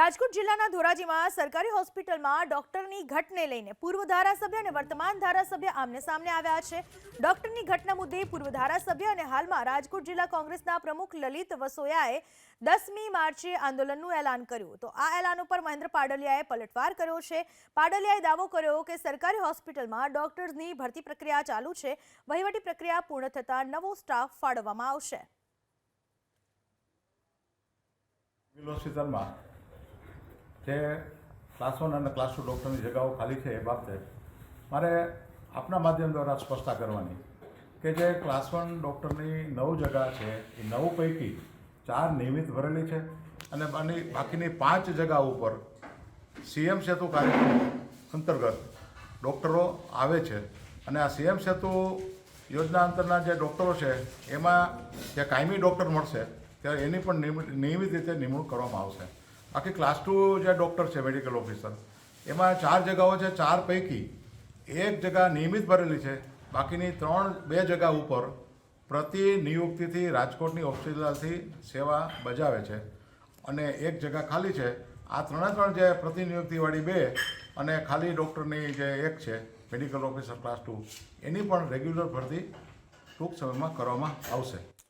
રાજકોટ જિલ્લાના ધોરાજીમાં સરકારી હોસ્પિટલમાં ડોક્ટરની ઘટને લઈને પૂર્વ ધારાસભ્ય અને વર્તમાન ધારાસભ્ય આમને સામને આવ્યા છે. ડોક્ટરની ઘટના મુદ્દે પૂર્વ ધારાસભ્ય અને હાલમાં રાજકોટ જિલ્લા કોંગ્રેસના પ્રમુખ લલિત વસોયાએ દસમી માર્ચે આંદોલનનું એલાન કર્યું. તો આ એલાન ઉપર મહેન્દ્ર પાડલિયાએ પલટવાર કર્યો છે. પાડલિયાએ દાવો કર્યો કે સરકારી હોસ્પિટલમાં ડોક્ટર્સની ભરતી પ્રક્રિયા ચાલુ છે. વહીવટી પ્રક્રિયા પૂર્ણ થતાં નવો સ્ટાફ ફાળવવામાં આવશે. હોસ્પિટલમાં જે ક્લાસ વન અને ક્લાસ ટુ ડૉક્ટરની જગાઓ ખાલી છે એ બાબતે મારે આપના માધ્યમ દ્વારા સ્પષ્ટતા કરવાની કે જે ક્લાસ વન ડૉક્ટરની નવ જગા છે, એ નવ પૈકી ચાર નિયમિત ભરેલી છે અને બાકીની પાંચ જગા ઉપર સીએમ સેતુ કાર્યક્રમ અંતર્ગત ડૉક્ટરો આવે છે અને આ સીએમ સેતુ યોજના અંતરના જે ડૉક્ટરો છે, એમાં જે કાયમી ડૉક્ટર મળશે ત્યારે એની પણ નિયમિત રીતે નિમણૂક કરવામાં આવશે. બાકી ક્લાસ ટુ જે ડૉક્ટર છે મેડિકલ ઓફિસર એમાં ચાર જગાઓ છે, ચાર પૈકી એક જગા નિયમિત ભરેલી છે, બાકીની ત્રણ, બે જગા ઉપર પ્રતિ નિયુક્તિથી રાજકોટની હોસ્પિટલથી સેવા બજાવે છે. અને એક જગા ખાલી છે, આ ત્રણે ત્રણ જે પ્રતિનિયુક્તિવાળી બે અને ખાલી ડૉક્ટરની જે એક છે મેડિકલ ઓફિસર ક્લાસ ટુ એની પણ રેગ્યુલર ભરતી ટૂંક સમયમાં કરવામાં આવશે.